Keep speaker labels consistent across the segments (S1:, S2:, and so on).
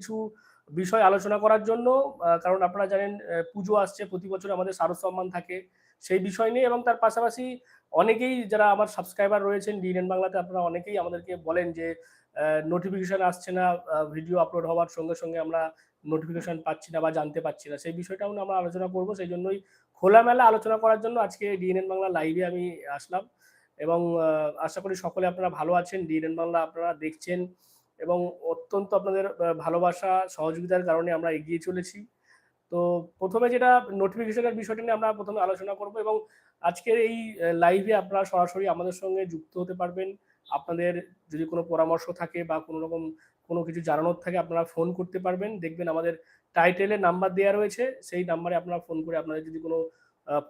S1: কিছু বিষয় আলোচনা করার জন্য কারণ আপনারা জানেন পুজো আসছে, প্রতি বছর আমাদের শারদ সম্মান থাকে সেই বিষয় নিয়ে এবং তার পাশাপাশি অনেকেই যারা আমার সাবস্ক্রাইবার রয়েছেন ডিএনএন বাংলাতে আপনারা অনেকেই আমাদেরকে বলেন যে নোটিফিকেশন আসছে না ভিডিও আপলোড হওয়ার সঙ্গে সঙ্গে আমরা নোটিফিকেশন পাচ্ছি না বা জানতে পাচ্ছি না। সেই বিষয়টাও আমরা আলোচনা করব। সেই জন্যই খোলামেলা আলোচনা করার জন্য আজকে ডিএনএন বাংলা লাইভে আমি আসলাম এবং আশা করি সকলে আপনারা ভালো আছেন। ডিএনএন বাংলা আপনারা দেখছেন। এবং অত্যন্ত আপনাদের ভালোবাসা, সহযোগিতার কারণে আমরা এগিয়ে চলেছি। তো প্রথমে যেটা নোটিফিকেশনের বিষয়টা নিয়ে আমরা প্রথমে আলোচনা করব এবং আজকের এই লাইভে আপনারা সরাসরি আমাদের সঙ্গে যুক্ত হতে পারবেন। আপনাদের যদি কোনো পরামর্শ থাকে বা কোনো রকম কোনো কিছু জানানোর থাকে, আপনারা ফোন করতে পারবেন। দেখবেন আমাদের টাইটেলে নাম্বার দেওয়া রয়েছে। সেই নাম্বারে আপনারা ফোন করে আপনাদের যদি কোনো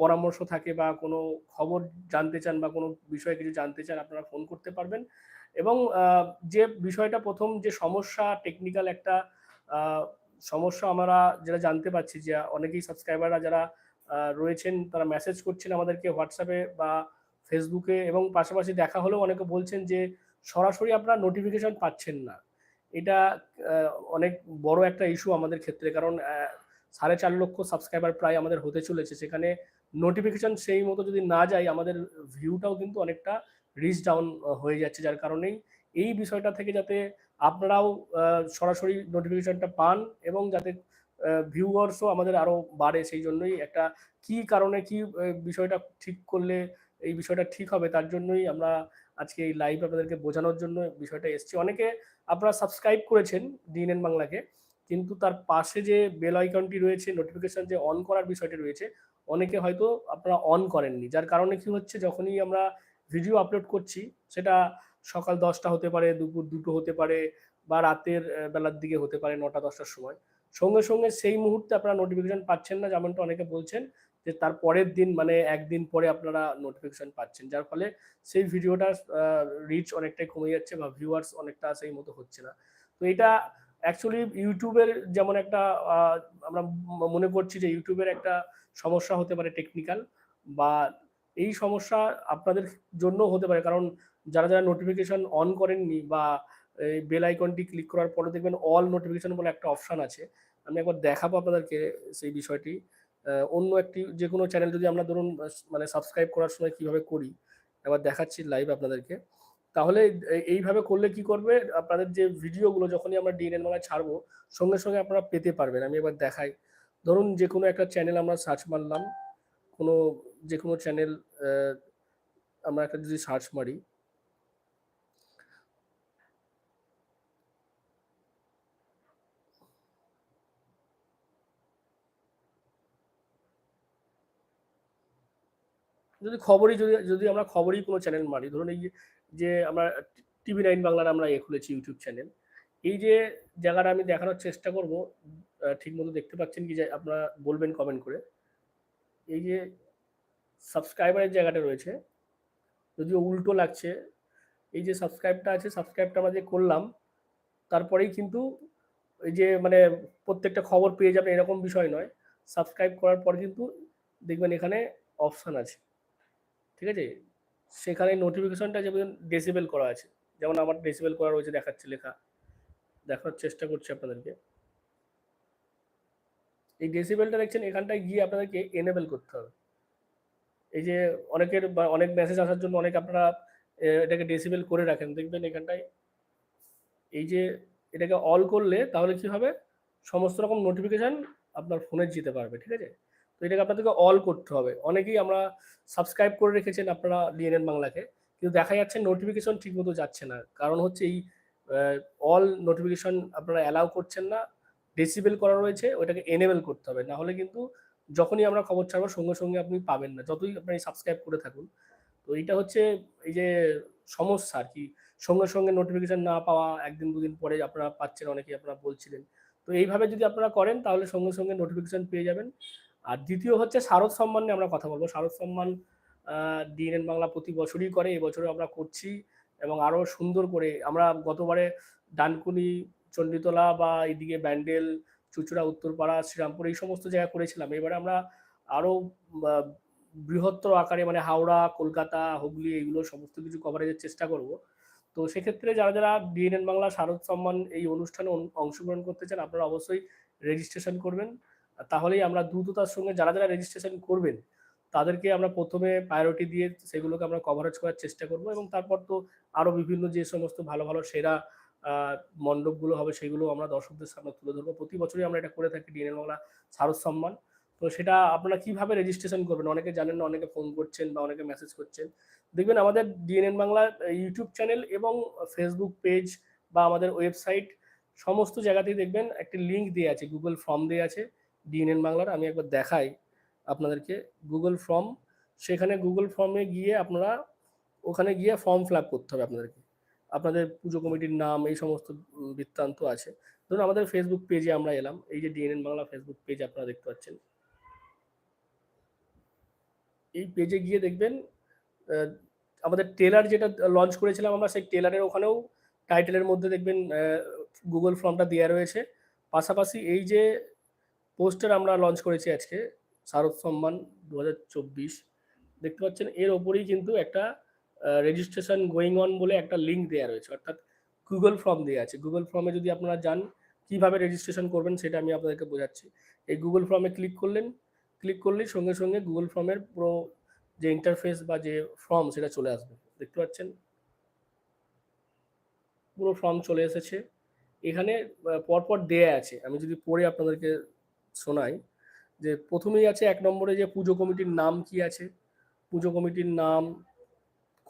S1: পরামর্শ থাকে বা কোনো খবর জানতে চান বা কোনো বিষয়ে কিছু জানতে চান, আপনারা ফোন করতে পারবেন। এবং যে বিষয়টা প্রথম যে সমস্যা টেকনিক্যাল একটা সমস্যা আমরা যেটা জানতে পারছি যে, অনেকেই সাবস্ক্রাইবাররা যারা রয়েছেন, তারা মেসেজ করছেন আমাদেরকে হোয়াটসঅ্যাপে বা ফেসবুকে এবং পাশাপাশি দেখা হলেও অনেকে বলছেন যে, সরাসরি আপনারা নোটিফিকেশন পাচ্ছেন না। এটা অনেক বড় একটা ইস্যু আমাদের ক্ষেত্রে কারণ সাড়ে চার লক্ষ সাবস্ক্রাইবার প্রায় আমাদের হতে চলেছে। সেখানে নোটিফিকেশন সেই মতো যদি না যায়, আমাদের ভিউটাও কিন্তু অনেকটা রিচ ডাউন হয়ে যাচ্ছে যার কারণেই। এই বিষয়টা থেকে যাতে আপনারাও সরাসরি নোটিফিকেশনটা পান এবং যাতে ভিউয়ার্সও আমাদের আরও বাড়ে সেই জন্যই একটা কি কারণে কি বিষয়টা ঠিক করলে এই বিষয়টা ঠিক হবে তার জন্যই আমরা আজকে এই লাইভ আপনাদেরকে বোঝানোর জন্য বিষয়টা এসেছি। অনেকে আপনারা সাবস্ক্রাইব করেছেন ডিএনএন বাংলাকে, কিন্তু তার পাশে যে বেল আইকনটি রয়েছে নোটিফিকেশন যে অন করার বিষয়টি রয়েছে, অনেকে হয়তো আপনারা অন করেননি। যার কারণে কি হচ্ছে, যখনই আমরা ভিডিও আপলোড করছি, সেটা সকাল দশটা হতে পারে, দুপুর দুটো হতে পারে, বা রাতের বেলার দিকে হতে পারে নটা দশটার সময়। সঙ্গে সঙ্গে সেই মুহূর্তে আপনারা নোটিফিকেশন পাচ্ছেন না, যেমনটা অনেকে বলছেন, যে তার পরের দিন মানে একদিন পরে আপনারা নোটিফিকেশন পাচ্ছেন, যার ফলে সেই ভিডিওটার রিচ অনেকটাই কমে যাচ্ছে বা ভিউয়ার্স অনেকটা সেই মতো হচ্ছে না। তো এটা অ্যাকচুয়ালি ইউটিউবের যেমন একটা আমরা মনে করছি যে ইউটিউবের একটা সমস্যা হতে পারে টেকনিক্যাল বা এই সমস্যা আপনাদের জন্য হতে পারে। কারণ যারা যারা নোটিফিকেশন অন করেননি বা এই বেল আইকনটি ক্লিক করার পরে দেখবেন অল নোটিফিকেশন বলে একটা অপশান আছে। আমি একবার দেখাবো আপনাদেরকে সেই বিষয়টি। অন্য একটি যে কোনো চ্যানেল যদি আমরা ধরুন মানে সাবস্ক্রাইব করার সময় কীভাবে করি এবার দেখাচ্ছি লাইভ আপনাদেরকে। তাহলে এইভাবে করলে কি করবে? আপনাদের যে ভিডিওগুলো যখনই আমরা ডিএনএন বাংলায় ছাড়বো, সঙ্গে সঙ্গে আপনারা পেতে পারবেন। আমি এবার দেখাই। ধরুন যে কোনো একটা চ্যানেল আমরা সার্চ মারলাম, কোনো যে কোনো চ্যানেল আমরা একটা যদি সার্চ মারি, যদি খবরই, যদি যদি আমরা খবরই কোনো চ্যানেল মারি, ধরুন এই যে- আমরা টিভি নাইন বাংলার আমরা এ খুলেছি ইউটিউব চ্যানেল এই যে জায়গাটা আমি দেখানোর চেষ্টা করব ঠিক মতো দেখতে পাচ্ছেন কি যে আপনারা বলবেন কমেন্ট করে, এই যে সাবস্ক্রাইবারের জায়গাটা রয়েছে। যদিও উল্টো লাগছে। এই যে সাবস্ক্রাইবটা আছে, সাবস্ক্রাইবটা আমরা যে করলাম, তারপরেই কিন্তু এই যে মানে প্রত্যেকটা খবর পেয়ে যাবেন এরকম বিষয় নয়। সাবস্ক্রাইব করার পর কিন্তু দেখবেন এখানে অপশান আছে। ঠিক আছে? সেখানে নোটিফিকেশনটা যেমন ডেসিবেল করা আছে। যেমন আমার ডেসিবেল করা রয়েছে, দেখাচ্ছে লেখা। দেখার চেষ্টা করছি আপনাদেরকে। এই ডেসিবেলটা দেখছেন, এখানটায় গিয়ে আপনাদেরকে এনেবেল করতে হবে। এই যে অনেকের অনেক মেসেজ আসার জন্য অনেক আপনারা এটাকে ডেসিবেল করে রাখেন। দেখবেন এখানটায় এই যে এটাকে অল করলে তাহলে কি হবে? সমস্ত রকম নোটিফিকেশন আপনার ফোনে যেতে পারবে, ঠিক আছে? তো এটাকে আপনাদেরকে অল করতে হবে। অনেকেই আমরা সাবস্ক্রাইব করে রেখেছেন আপনারা ডিএনএন বাংলাকে, কিন্তু দেখা যাচ্ছে নোটিফিকেশন ঠিকমতো যাচ্ছে না। কারণ হচ্ছে এই অল নোটিফিকেশন আপনারা অ্যালাউ করছেন না। ডেসিবেল করা রয়েছে, ওইটাকে এনেবেল করতে হবে। না হলে কিন্তু যখনই আমরা খবর ছাড়বো, সঙ্গে সঙ্গে আপনি পাবেন না। যতই আপনি সাবস্ক্রাইব করে থাকুন। তো এইটা হচ্ছে এই যে সমস্যা আর কি। সঙ্গে সঙ্গে নোটিফিকেশান না পাওয়া, একদিন, দুদিন পরে আপনারা পাচ্ছেন, অনেকেই আপনারা বলছিলেন। তো এইভাবে যদি আপনারা করেন, তাহলে সঙ্গে সঙ্গে নোটিফিকেশন পেয়ে যাবেন। আর দ্বিতীয় হচ্ছে শারদ সম্মান নিয়ে আমরা কথা বলব। শারদ সম্মান ডিএনএন বাংলা প্রতি বছরই করে এবছরও আমরা করছি এবং আরও সুন্দর করে আমরা গতবারে ডানকুনি, চণ্ডীতলা বা এইদিকে ব্যান্ডেল চুচুড়া, উত্তরপাড়া, শ্রীরামপুর এই সমস্ত জায়গা করেছিলাম। এবারে আমরা আরও বৃহত্তর আকারে মানে হাওড়া, কলকাতা, হুগলি এগুলো সমস্ত কিছু কভারেজের চেষ্টা করব। তো সেক্ষেত্রে যারা যারা ডিএনএন বাংলা শারদ সম্মান এই অনুষ্ঠানে অংশগ্রহণ করতে চান, আপনারা অবশ্যই রেজিস্ট্রেশন করবেন। তাহলেই আমরা দ্রুততার সঙ্গে যারা যারা রেজিস্ট্রেশন করবেন, তাদেরকে আমরা প্রথমে প্রায়োরিটি দিয়ে সেগুলোকে আমরা কভারেজ করার চেষ্টা করব। এবং তারপর তো আরও বিভিন্ন যে সমস্ত ভালো ভালো সেরা মণ্ডপগুলো হবে, সেগুলো আমরা দর্শকদের সামনে তুলে ধরবো। প্রতি বছরই আমরা এটা করে থাকি ডিএনএন বাংলা শারদ সম্মান। তো সেটা আপনারা কীভাবে রেজিস্ট্রেশন করবেন? অনেকে জানেন না, অনেকে ফোন করছেন বা অনেকে মেসেজ করছেন। দেখবেন আমাদের ডিএনএন বাংলা ইউটিউব চ্যানেল এবং ফেসবুক পেজ বা আমাদের ওয়েবসাইট সমস্ত জায়গাতেই দেখবেন একটি লিঙ্ক দেওয়া আছে গুগল ফর্ম দেওয়া আছে ডিএনএন বাংলার। আমি একবার দেখাই আপনাদেরকে গুগল ফর্ম সেখানে গুগল ফর্মে গিয়ে আপনারা, ওখানে গিয়ে ফর্ম ফিল করতে হবে আপনাদেরকে। আপনাদের পুজো কমিটির নাম, এই সমস্ত বৃত্তান্ত আছে। ধরুন আমাদের ফেসবুক পেজে আমরা এলাম, এই যে ডিএনএন বাংলা ফেসবুক পেজ আপনারা দেখতে পাচ্ছেন। এই পেজে গিয়ে দেখবেন আমাদের টেলার যেটা লঞ্চ করেছিলাম আমরা, সেই টেলারের ওখানেও টাইটেলের মধ্যে দেখবেন গুগল ফর্মটা দেওয়া রয়েছে। পাশাপাশি এই যে পোস্টার আমরা লঞ্চ করেছি আজকে শারদ সম্মান দু হাজার চব্বিশ, দেখতে পাচ্ছেন, এর ওপরেই কিন্তু একটা রেজিস্ট্রেশন গোয়িং অন বলে একটা লিঙ্ক দেওয়া রয়েছে, অর্থাৎ গুগল ফর্ম দেওয়া আছে। গুগল ফর্মে যদি আপনারা যান, কীভাবে রেজিস্ট্রেশন করবেন সেটা আমি আপনাদেরকে বোঝাচ্ছি। এই গুগল ফর্মে ক্লিক করলেন ক্লিক করলেই সঙ্গে সঙ্গে গুগল ফর্মের পুরো যে ইন্টারফেস বা যে ফর্ম সেটা চলে আসবে। দেখতে পাচ্ছেন? পুরো ফর্ম চলে এসেছে। এখানে পরপর দেয়া আছে। আমি যদি পড়ে আপনাদেরকে শোনাই, যে প্রথমেই আছে এক নম্বরে যে পুজো কমিটির নাম কি আছে? পুজো কমিটির নাম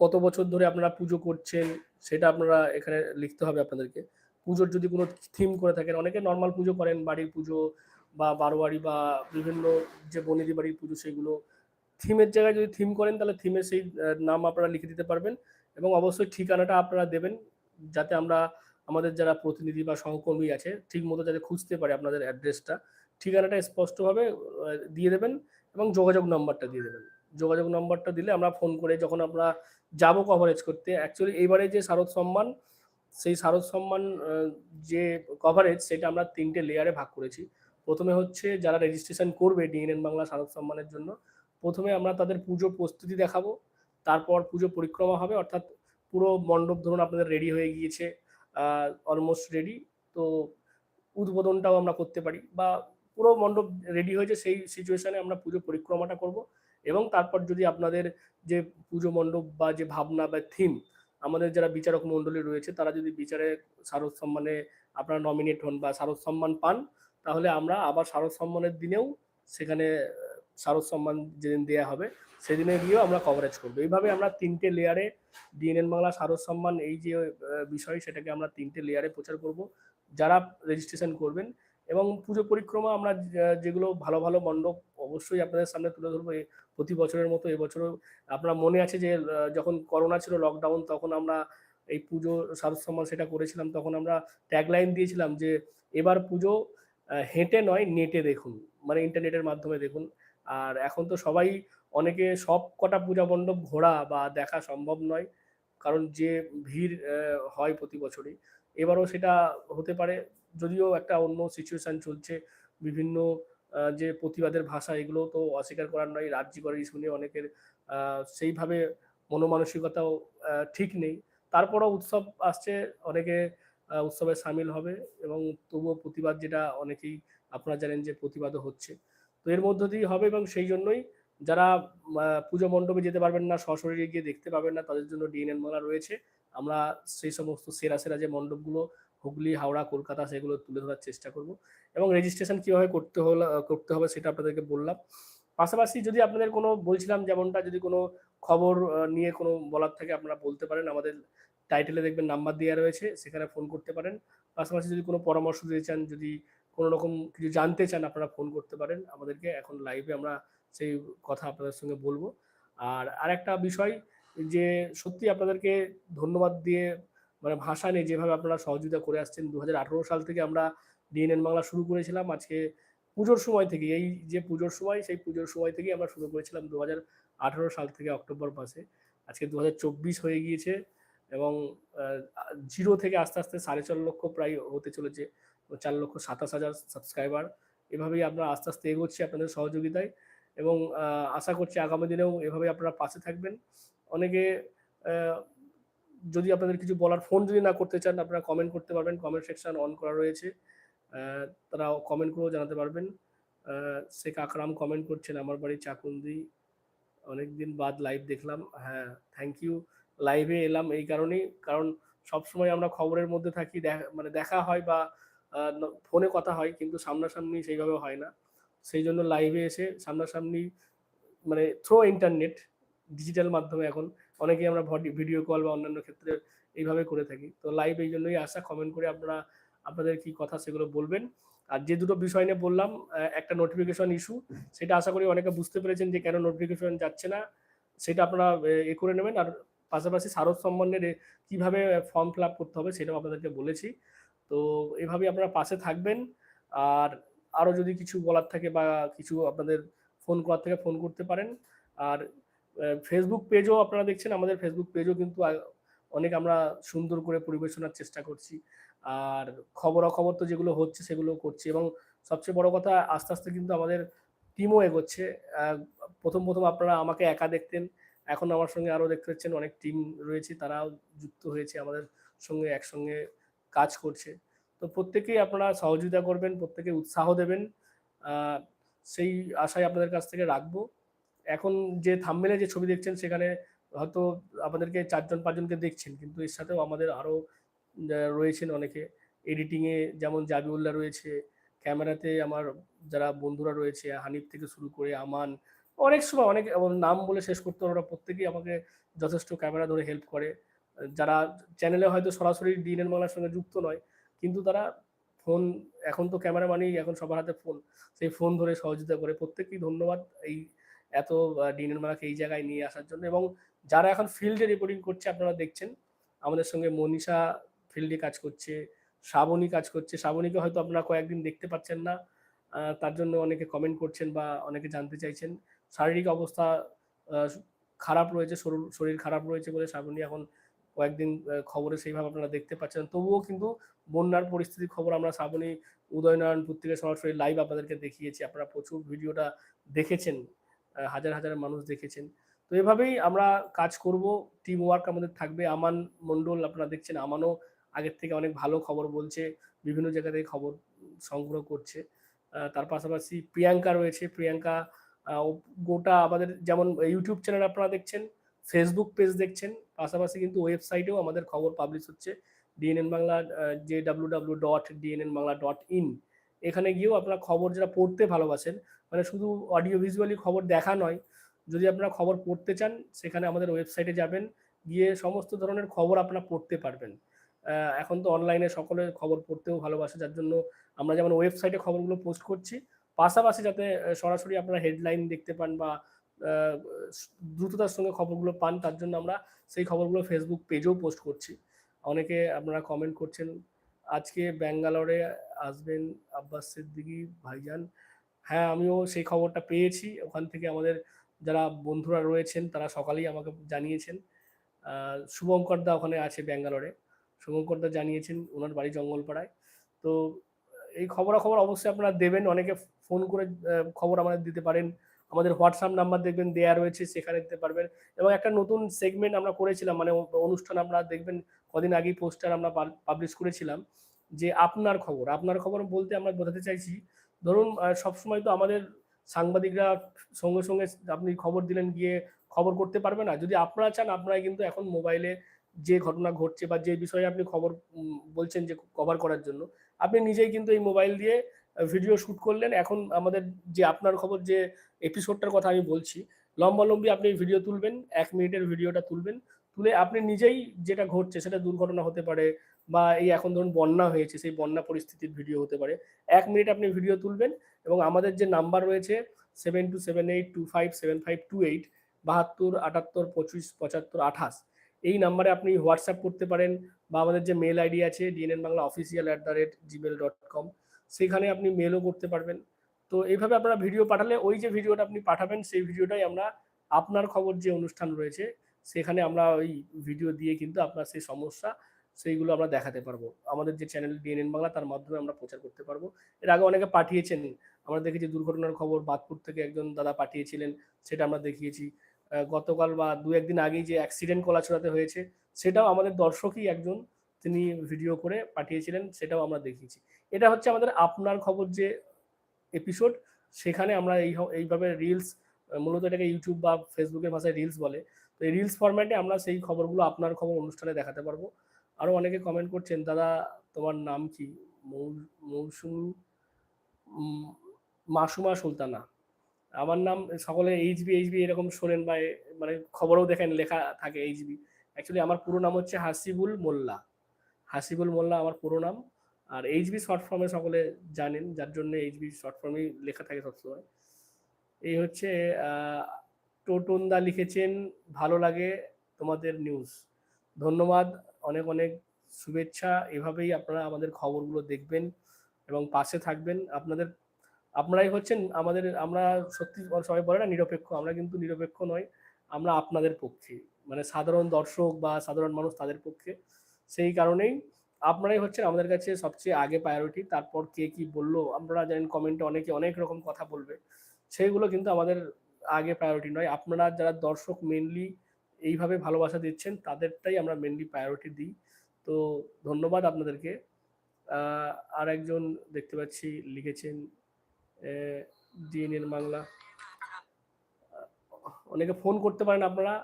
S1: কত বছর ধরে আপনারা পুজো করছেন সেটা আপনারা এখানে লিখতে হবে আপনাদেরকে। পুজোর যদি কোনো থিম করে থাকেন, অনেকে নর্মাল পুজো করেন, বাড়ির পুজো বা বারোয়ারি বা বিভিন্ন যে বনেদি বাড়ির পুজো সেগুলো। থিমের জায়গায় যদি থিম করেন, তাহলে থিমের সেই নাম আপনারা লিখে দিতে পারবেন এবং অবশ্যই ঠিকানাটা আপনারা দেবেন যাতে আমরা আমাদের যারা প্রতিনিধি বা সহকর্মী আছে, ঠিক মতো যাতে খুঁজতে পারে আপনাদের অ্যাড্রেসটা ঠিকানাটা স্পষ্টভাবে দিয়ে দেবেন এবং যোগাযোগ নাম্বারটা দিয়ে দেবেন। যোগাযোগ নাম্বারটা দিলে আমরা ফোন করে যখন আমরা যাব কভারেজ করতে। অ্যাকচুয়ালি এইবারে যে শারদ সম্মান, সেই শারদ সম্মান যে কভারেজ সেটা আমরা তিনটে লেয়ারে ভাগ করেছি। প্রথমে হচ্ছে যারা রেজিস্ট্রেশন করবে ডিএনএন বাংলা শারদ সম্মানের জন্য, প্রথমে আমরা তাদের পুজো প্রস্তুতি দেখাবো। তারপর পুজো পরিক্রমা হবে, অর্থাৎ পুরো মণ্ডপ ধরুন আপনাদের রেডি হয়ে গিয়েছে অলমোস্ট রেডি তো উদ্বোধনটাও আমরা করতে পারি। বা পুরো মণ্ডপ রেডি হয়েছে, সেই সিচুয়েশনে আমরা পুজো পরিক্রমাটা করব। এবং তারপর যদি আপনাদের যে পুজো মণ্ডপ বা যে ভাবনা বা থিম আমাদের যারা বিচারক মণ্ডলী রয়েছে, তারা যদি বিচারে শারদ সম্মানে আপনারা নমিনেট হন বা শারদ সম্মান পান, তাহলে আমরা আবার শারদ সম্মানের দিনেও সেখানে শারদ সম্মান যেদিন দেওয়া হবে, সেদিনে গিয়েও আমরা কভারেজ করব। এইভাবে আমরা তিনটে লেয়ারে ডিএনএন বাংলা শারদ সম্মান এই যে বিষয় সেটাকে আমরা তিনটে লেয়ারে প্রচার করব, যারা রেজিস্ট্রেশন করবেন এবং পুজো পরিক্রমা আমরা যেগুলো ভালো ভালো মণ্ডপ অবশ্যই আপনাদের সামনে তুলে ধরবো। প্রতি বছরের মতো এবছরও আপনার মনে আছে যে যখন করোনা ছিল লকডাউন তখন আমরা এই পুজো শারদ সম্মান সেটা করেছিলাম, তখন আমরা ট্যাগলাইন দিয়েছিলাম যে, এবার পুজো হেঁটে নয়, নেটে দেখুন। মানে ইন্টারনেটের মাধ্যমে দেখুন। আর এখন তো সবাই অনেকে সব কটা পূজা মণ্ডপ ঘোরা বা দেখা সম্ভব নয়, কারণ যে ভিড় হয় প্রতি বছরই। এবারও সেটা হতে পারে, যদিও একটা অন্য সিচুয়েশন চলছে, বিভিন্ন যে প্রতিবাদের ভাষা, এগুলো তো অস্বীকার করার নয়। রাজ্যিকরের ইস্যু নিয়ে অনেকের। সেইভাবে মনোমানসিকতাও ঠিক নেই। তারপরও উৎসব আসছে, অনেকে উৎসবে সামিল হবে এবং তবুও প্রতিবাদ যেটা অনেকেই, আপনারা জানেন যে প্রতিবাদও হচ্ছে। তো এর মধ্য দিয়েই হবে এবং সেই জন্যই যারা পুজো মণ্ডপে যেতে পারবেন না, সশরীরে গিয়ে দেখতে পাবেন না, তাদের জন্য ডিএনএন মেলা রয়েছে। আমরা সেই সমস্ত সেরা সেরা যে মণ্ডপগুলো হুগলি, হাওড়া, কলকাতা সেগুলো তুলে ধরার চেষ্টা করব এবং রেজিস্ট্রেশন কীভাবে করতে হলো করতে হবে সেটা আপনাদেরকে বললাম। পাশাপাশি যদি আপনাদের কোনো বলছিলাম যেমনটা যদি কোনো খবর নিয়ে কোনো বলার থাকে আপনারা বলতে পারেন। আমাদের টাইটেলে দেখবেন নাম্বার দেওয়া রয়েছে, সেখানে ফোন করতে পারেন। পাশাপাশি যদি কোনো পরামর্শ দিতে চান, যদি কোনো রকম কিছু জানতে চান, আপনারা ফোন করতে পারেন। আমাদেরকে এখন লাইভে আমরা সেই কথা আপনাদের সঙ্গে বলব। আর আরেকটা বিষয় যে সত্যি আপনাদেরকে ধন্যবাদ দিয়ে মানে ভাষা নেই যেভাবে আপনারা সহযোগিতা করে আসছেন দু হাজার আঠেরো সাল থেকে আমরা ডিএনএন বাংলা শুরু করেছিলাম। আজকে পুজোর সময় থেকে, এই যে পুজোর সময়, সেই পুজোর সময় থেকেই আমরা শুরু করেছিলাম দু হাজার আঠেরো সাল থেকে অক্টোবর মাসে। আজকে দু হাজার চব্বিশ হয়ে গিয়েছে এবং জিরো থেকে আস্তে আস্তে সাড়ে চার লক্ষ প্রায় হতে চলেছে। চার লক্ষ সাতাশ হাজার সাবস্ক্রাইবার। এভাবেই আমরা আস্তে আস্তে এগোচ্ছি আপনাদের সহযোগিতায় এবং আশা করছি আগামী দিনেও এভাবে আপনারা পাশে থাকবেন। অনেকে যদি আপনাদের কিছু বলার ফোন যদি না করতে চান, আপনারা কমেন্ট করতে পারবেন। কমেন্ট সেকশন অন করা রয়েছে। তারা কমেন্ট করেও জানাতে পারবেন। শেখ আকরাম কমেন্ট করছেন, আমার বাড়ি চাকুন্দি। অনেকদিন বাদ লাইভ দেখলাম। হ্যাঁ থ্যাংক ইউ লাইভে এলাম এই কারণেই। কারণ সবসময় আমরা খবরের মধ্যে থাকি মানে দেখা হয় বা ফোনে কথা হয়, কিন্তু সামনাসামনি সেইভাবে হয় না। সেই জন্য লাইভে এসে সামনাসামনি মানে থ্রো ইন্টারনেট ডিজিটাল মাধ্যমে এখন অনেকেই আমরা ভিডিও কল বা অন্যান্য ক্ষেত্রে এইভাবে করে থাকি। তো লাইভ এই জন্যই আসা কমেন্ট করে আপনারা, আপনাদের কি কথা সেগুলো বলবেন। আর যে দুটো বিষয় নিয়ে বললাম একটা নোটিফিকেশন ইস্যু সেটা আশা করি অনেকে বুঝতে পেরেছেন যে কেন নোটিফিকেশন যাচ্ছে না। সেটা আপনারা, এ করে নেবেন। আর পাশাপাশি শারদ সম্মানের এ, কীভাবে ফর্ম ফিল আপ করতে হবে সেটাও আপনাদেরকে বলেছি। তো এভাবেই আপনারা পাশে থাকবেন। আর আরও যদি কিছু বলার থাকে বা কিছু আপনাদের ফোন করার থেকে ফোন করতে পারেন। আর ফেসবুক পেজও আপনারা দেখছেন, আমাদের ফেসবুক পেজও কিন্তু অনেক আমরা সুন্দর করে পরিবেশনার চেষ্টা করছি। আর খবরাখবর তো যেগুলো হচ্ছে সেগুলো করছি এবং সবচেয়ে বড় কথা, আস্তে আস্তে কিন্তু আমাদের টিমও এগোচ্ছে। প্রথম প্রথম আপনারা আমাকে একা দেখতেন, এখন আমার সঙ্গে আরও দেখতে পাচ্ছেন অনেক টিম রয়েছে, তারাও যুক্ত হয়েছে, আমাদের সঙ্গে একসঙ্গে কাজ করছে। তো প্রত্যেকেই আপনারা সহযোগিতা করবেন, প্রত্যেকে উৎসাহ দেবেন। সেই আশায় আপনাদের কাছ থেকে রাখব। এখন যে থাম্বেলে যে ছবি দেখছেন, সেখানে হয়তো আপনাদেরকে চারজন, পাঁচজনকে দেখছেন, কিন্তু এর সাথেও আমাদের আরও রয়েছেন অনেকে। এডিটিংয়ে যেমন জাবিউল্লাহ রয়েছে, ক্যামেরাতে আমার যারা বন্ধুরা রয়েছে, হানিফ থেকে শুরু করে আমান, অনেক সময় অনেক নাম বলে শেষ করতে না প্রত্যেকেই আমাকে যথেষ্ট ক্যামেরা ধরে হেল্প করে। যারা চ্যানেলে হয়তো সরাসরি ডিএনএন বাংলার সঙ্গে যুক্ত নয়, কিন্তু তারা ফোন এখন তো ক্যামেরা মানেই এখন সবার হাতে ফোন সেই ফোন ধরে সহযোগিতা করে। প্রত্যেককেই ধন্যবাদ এই এত ডিএনএন বাংলাকে এই জায়গায় নিয়ে আসার জন্য। এবং যারা এখন ফিল্ডে রিপোর্টিং করছে, আপনারা দেখছেন, আমাদের সঙ্গে মনীষা ফিল্ডে কাজ করছে, শ্রাবণী কাজ করছে। শ্রাবণীকে হয়তো আপনারা কয়েকদিন দেখতে পাচ্ছেন না তার জন্য অনেকে কমেন্ট করছেন বা অনেকে জানতে চাইছেন। শারীরিক অবস্থা খারাপ রয়েছে, শরীর শরীর খারাপ রয়েছে বলে শ্রাবণী এখন কয়েকদিন খবরে সেইভাবে আপনারা দেখতে পাচ্ছেন। তবুও কিন্তু বন্যার পরিস্থিতির খবর আমরা শ্রাবণী উদয়নারায়ণপুর থেকে সরাসরি লাইভ আপনাদেরকে দেখিয়েছি। আপনারা প্রচুর ভিডিওটা দেখেছেন। হাজার হাজার মানুষ দেখেছেন। তো এভাবেই আমরা কাজ করব টিম ওয়ার্ক আমাদের থাকবে। আমান মন্ডল আপনারা দেখছেন, আমানও আগের থেকে অনেক ভালো খবর বলছে, বিভিন্ন জায়গা থেকে খবর সংগ্রহ করছে। তার পাশাপাশি প্রিয়াঙ্কা রয়েছে। প্রিয়াঙ্কা গোটা আমাদের যেমন ইউটিউব চ্যানেল আপনারা দেখছেন ফেসবুক পেজ দেখছেন, পাশাপাশি কিন্তু ওয়েবসাইটেও আমাদের খবর পাবলিশ হচ্ছে। DNN Bangla J W W dot DNN Bangla dot in এখানে গিয়েও আপনারা খবর যারা পড়তে ভালোবাসেন মানে শুধু অডিও ভিজুয়ালি খবর দেখা নয়, যদি আপনারা খবর পড়তে চান, সেখানে আমাদের ওয়েবসাইটে যাবেন, গিয়ে সমস্ত ধরনের খবর আপনারা পড়তে পারবেন। এখন তো অনলাইনে সকলে খবর পড়তেও ভালোবাসে, যার জন্য আমরা যেমন ওয়েবসাইটে খবরগুলো পোস্ট করছি, পাশাপাশি যাতে সরাসরি আপনারা হেডলাইন দেখতে পান বা দ্রুততার সঙ্গে খবরগুলো পান, তার জন্য আমরা সেই খবরগুলো ফেসবুক পেজেও পোস্ট করছি। অনেকে আপনারা কমেন্ট করছেন, আজকে ব্যাঙ্গালোরে আসবেন আব্বাস সিদ্দিকি ভাইজান হ্যাঁ আমিও সেই খবরটা পেয়েছি। ওখান থেকে আমাদের যারা বন্ধুরা রয়েছেন তারা সকালেই আমাকে জানিয়েছেন। আহ, শুভঙ্কর দা ওখানে আছে ব্যাঙ্গালোরে। শুভঙ্কর দা জানিয়েছেন ওনার বাড়ি জঙ্গলপাড়ায়। তো এই খবরাখবর অবশ্যই আপনারা দেবেন। অনেকে ফোন করে খবর আমাদের দিতে পারেন। আমাদের হোয়াটসঅ্যাপ নাম্বার দেখবেন দেয়া রয়েছে সেখানে দিতে পারবেন। এবং একটা নতুন সেগমেন্ট আমরা করেছিলাম মানে অনুষ্ঠান আমরা দেখবেন কদিন আগেই পোস্টার আমরা পাবলিশ করেছিলাম যে আপনার খবর। আপনার খবর বলতে আমরা বোঝাতে চাইছি ধরুন সবসময় তো আমাদের সাংবাদিকরা সঙ্গে সঙ্গে আপনি খবর দিলেন, গিয়ে খবর করতে পারবে না। যদি আপনারা চান আপনারা কিন্তু এখন মোবাইলে যে ঘটনা ঘটছে বা যে বিষয়ে আপনি খবর বলছেন যে কভার করার জন্য, আপনি নিজেই কিন্তু এই মোবাইল দিয়ে ভিডিও শ্যুট করলেন। এখন আমাদের যে আপনার খবর, যে এপিসোডটার কথা আমি বলছি, লম্বালম্বি আপনি ভিডিও তুলবেন, এক মিনিটের ভিডিওটা তুলবেন। তুলে আপনি নিজেই যেটা ঘটছে, সেটা দুর্ঘটনা হতে পারে বা এই এখন ধরুন বন্যা হয়েছে, সেই বন্যা পরিস্থিতির ভিডিও হতে পারে। এক মিনিট আপনি ভিডিও তুলবেন এবং আমাদের যে নাম্বার রয়েছে seven two seven eight two five seven five two eight বাহাত্তর, আটাত্তর, পঁচিশ, পঁচাত্তর, আঠাশ, এই নাম্বারে আপনি হোয়াটসঅ্যাপ করতে পারেন বা আমাদের যে মেল আইডি আছে DNN Bangla official at the rate Gmail dot com সেখানে আপনি মেলও করতে পারবেন। তো এইভাবে আপনারা ভিডিও পাঠালে ওই যে ভিডিওটা আপনি পাঠাবেন, সেই ভিডিওটাই আমরা আপনার খবর যে অনুষ্ঠান রয়েছে, সেখানে আমরা ওই ভিডিও দিয়ে কিন্তু আপনার সেই সমস্যা সেইগুলো আমরা দেখাতে পারব। আমাদের যে চ্যানেল ডিএনএন বাংলা, তার মাধ্যমে আমরা প্রচার করতে পারব। এর আগে অনেকে পাঠিয়েছেন। আমরা দেখেছি দুর্ঘটনার খবর বাদপুর থেকে একজন দাদা পাঠিয়েছিলেন, সেটা আমরা দেখিয়েছি। গতকাল বা দু একদিন আগেই যে অ্যাক্সিডেন্ট কলাছড়াতে হয়েছে, সেটাও আমাদের দর্শকই একজন তিনি ভিডিও করে পাঠিয়েছিলেন, সেটাও আমরা দেখিয়েছি। এটা হচ্ছে আমাদের আপনার খবর যে এপিসোড সেখানে আমরা এই এইভাবে রিলস মূলত এটাকে ইউটিউব বা ফেসবুকের ভাষায় রিলস বলে। তো এই রিলস ফরম্যাটে আমরা সেই খবরগুলো, আপনার খবর অনুষ্ঠানে দেখাতে পারব। আরও অনেকে কমেন্ট করছেন, দাদা, তোমার নাম কি? মৌসুমি মাসুমা সুলতানা। আমার নাম, সকলে এইচবি এইচবি এরকম শোনেন বা মানে খবরও দেখেন, লেখা থাকে এইচবি অ্যাকচুয়ালি আমার পুরো নাম হচ্ছে হাসিবুল মোল্লা। হাসিবুল মোল্লা আমার পুরো নাম। আর এইচবি শর্ট ফর্মে সকলে জানেন, যার জন্য এইচবি শর্ট ফর্মেই লেখা থাকে সবসময়। এই হচ্ছে টোটনদা লিখেছেন, ভালো লাগে তোমাদের নিউজ ধন্যবাদ অনেক অনেক শুভেচ্ছা। এভাবেই আপনারা আমাদের খবরগুলো দেখবেন এবং পাশে থাকবেন। আপনাদের, আপনারাই হচ্ছেন আমাদের, আমরা সত্যি সবাই বলে না নিরপেক্ষ, আমরা কিন্তু নিরপেক্ষ নয় আমরা আপনাদের পক্ষে। মানে সাধারণ দর্শক বা সাধারণ মানুষ তাদের পক্ষে। সেই কারণেই আপনারাই হচ্ছেন আমাদের কাছে সবচেয়ে আগে প্রায়োরিটি তারপর কে কি বলল, আপনারা জানেন কমেন্টে অনেকে অনেক রকম কথা বলবে। সেইগুলো কিন্তু আমাদের আগে প্রায়োরিটি নয়। আপনারা যারা দর্শক মেনলি এইভাবে ভালোবাসা দিচ্ছেন, তাদেরটাই আমরা মেনলি প্রায়োরিটি দিই। তো ধন্যবাদ আপনাদেরকে। আর একজন দেখতে পাচ্ছি লিখেছেন ডিএনএন বাংলা। অনেকে ফোন করতে পারেন আপনারা,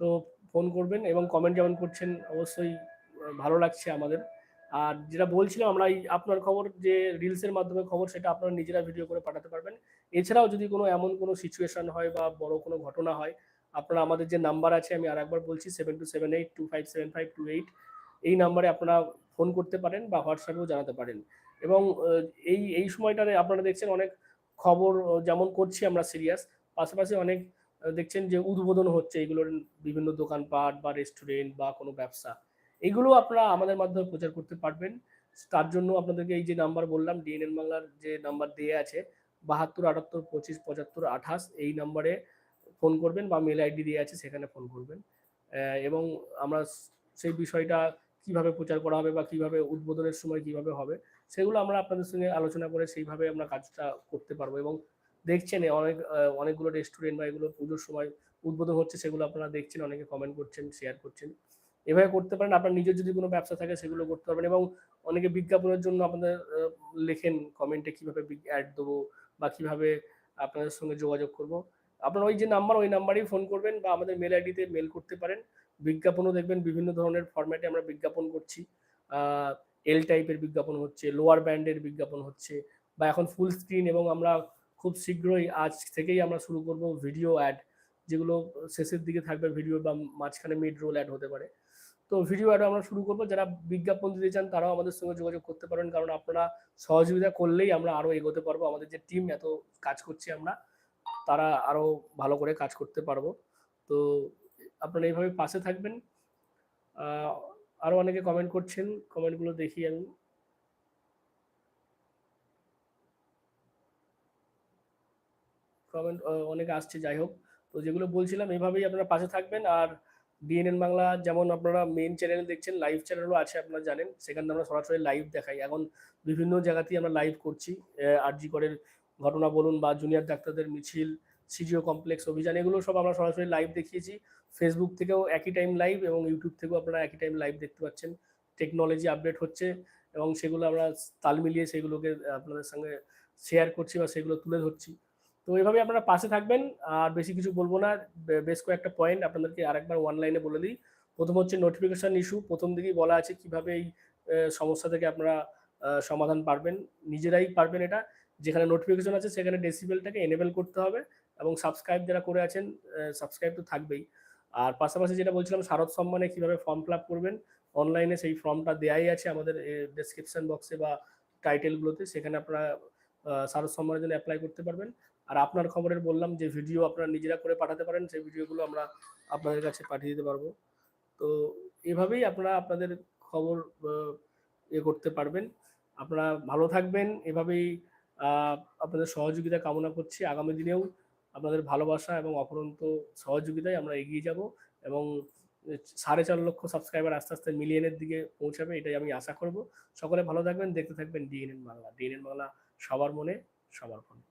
S1: তো ফোন করবেন এবং কমেন্ট যেমন করছেন, অবশ্যই ভালো লাগছে আমাদের। আর যেটা বলছিলাম, আমরা এই আপনার খবর, যে রিলসের মাধ্যমে খবর, সেটা আপনারা নিজেরা ভিডিও করে পাঠাতে পারবেন। এছাড়াও যদি কোনো এমন কোনো সিচুয়েশন হয় বা বড় কোনো ঘটনা হয় আপনারা আমাদের যে নাম্বার আছে, আমি আর একবার বলছি seven two seven eight two five seven five two eight এই নাম্বারে আপনারা ফোন করতে পারেন বা হোয়াটসঅ্যাপেও জানাতে পারেন। এবং এই এই সময়টাতে আপনারা দেখছেন অনেক খবর যেমন করছি আমরা সিরিয়াস পাশাপাশি অনেক দেখছেন যে উদ্বোধন হচ্ছে এগুলোর বিভিন্ন দোকানপাট বা রেস্টুরেন্ট বা কোনো ব্যবসা। এগুলো আপনারা আমাদের মাধ্যমে প্রচার করতে পারবেন। তার জন্য আপনাদেরকে এই যে নাম্বার বললাম ডিএনএন বাংলার যে নাম্বার দেওয়া আছে, বাহাত্তর, আটাত্তর, পঁচিশ, পঁচাত্তর, আঠাশ, এই নাম্বারে ফোন করবেন বা মেল আইডি দিয়ে আছে, সেখানে ফোন করবেন। এবং আমরা সেই বিষয়টা কীভাবে প্রচার করা হবে বা কীভাবে উদ্বোধনের সময় কীভাবে হবে, সেগুলো আমরা আপনাদের সঙ্গে আলোচনা করে সেইভাবে আমরা কাজটা করতে পারব। এবং দেখছেন অনেক অনেকগুলো রেস্টুরেন্ট বা এগুলো পুজোর সময় উদ্বোধন হচ্ছে, সেগুলো আপনারা দেখছেন, অনেকে কমেন্ট করছেন শেয়ার করছেন। এভাবে করতে পারেন, আপনার নিজের যদি কোনো ব্যবসা থাকে, সেগুলো করতে পারবেন। এবং অনেকে বিজ্ঞাপনের জন্য আপনাদের লেখেন কমেন্টে কীভাবে অ্যাড দেবো বা কীভাবে আপনাদের সঙ্গে যোগাযোগ করব। আপনার ওই যে নাম্বার, ওই নাম্বারেই ফোন করবেন বা আমাদের মেল আইডিতে মেল করতে পারেন। বিজ্ঞাপনও দেখবেন, বিভিন্ন ধরনের ফরম্যাটে আমরা বিজ্ঞাপন করছি। এল টাইপের বিজ্ঞাপন হচ্ছে লোয়ার ব্যান্ডের বিজ্ঞাপন হচ্ছে বা এখন ফুল স্ক্রিন এবং আমরা খুব শীঘ্রই আজ থেকেই আমরা শুরু করব ভিডিও অ্যাড যেগুলো শেষের দিকে থাকবে ভিডিও বা মাঝখানে মিড রোল অ্যাড হতে পারে। তো ভিডিও অ্যাড আমরা শুরু করব। যারা বিজ্ঞাপন দিতে চান, তারাও আমাদের সঙ্গে যোগাযোগ করতে পারেন। কারণ আপনারা সহযোগিতা করলেই আমরা আরও এগোতে পারব। আমাদের যে টিম এত কাজ করছি আমরা। তারা আরও ভালো করে কাজ করতে পারব। তো আপনারা এইভাবে পাশে থাকবেন। আরও অনেকে কমেন্ট করছেন কমেন্টগুলো দেখি আমি। কমেন্ট অনেকে আসছে, যাই হোক। তো যেগুলো বলছিলাম এইভাবেই আপনারা পাশে থাকবেন। আর ডিএনএন বাংলা যেমন আপনারা মেইন চ্যানেল দেখছেন লাইভ চ্যানেলও আছে আপনারা জানেন। সেখানে আমরা সরাসরি লাইভ দেখাই। এখন বিভিন্ন জায়গাতেই আমরা লাইভ করছি আর জি করের ঘটনা বলুন বা জুনিয়র ডাক্তারদের মিছিল সিজিও কমপ্লেক্স অভিযান, এগুলো সব আমরা সরাসরি লাইভ দেখিয়েছি। ফেসবুক থেকেও একই টাইম লাইভ এবং ইউটিউব থেকেও আপনারা একই টাইম লাইভ দেখতে পাচ্ছেন। টেকনোলজি আপডেট হচ্ছে এবং সেগুলো আমরা তাল মিলিয়ে সেগুলোকে আপনাদের সঙ্গে শেয়ার করছি বা সেগুলো তুলে ধরছি। তো এইভাবে আপনারা পাশে থাকবেন, আর বেশি কিছু বলব না। বেশ কয়েকটা পয়েন্ট আপনাদেরকে আরেকবার অনলাইনে বলে দিই। প্রথম হচ্ছে নোটিফিকেশন ইস্যু প্রথম দিকেই বলা আছে কীভাবে এই সমস্যা থেকে আপনারা সমাধান পারবেন। নিজেরাই পারবেন এটা। যেখানে নোটিফিকেশন আছে, সেখানে ডেসিবেলটাকে এনেবেল করতে হবে এবং সাবস্ক্রাইব যারা করে আছেন সাবস্ক্রাইব তো থাকবেই। আর পাশাপাশি যেটা বলছিলাম, শারদ সম্মানে কীভাবে ফর্ম ফিল করবেন অনলাইনে সেই ফর্মটা দেয়াই আছে আমাদের ডেসক্রিপশন বক্সে বা টাইটেলগুলোতে সেখানে আপনারা শারদ সম্মানের জন্য অ্যাপ্লাই করতে পারবেন। আর আপনার খবরের বললাম যে ভিডিও আপনারা নিজেরা করে পাঠাতে পারেন, সেই ভিডিওগুলো আমরা আপনাদের কাছে পাঠিয়ে দিতে পারব। তো এভাবেই আপনারা আপনাদের খবর ইয়ে করতে পারবেন। আপনারা ভালো থাকবেন, এভাবেই আপনাদের সহযোগিতা কামনা করছি। আগামী দিনেও আপনাদের ভালোবাসা এবং অপরন্ত সহযোগিতায় আমরা এগিয়ে যাব এবং সাড়ে চার লক্ষ সাবস্ক্রাইবার আস্তে আস্তে মিলিয়নের দিকে পৌঁছাবে, এটাই আমি আশা করব। সকলে ভালো থাকবেন, দেখতে থাকবেন ডিএনএন বাংলা। ডিএনএন বাংলা সবার মনে, সবার ফোনে।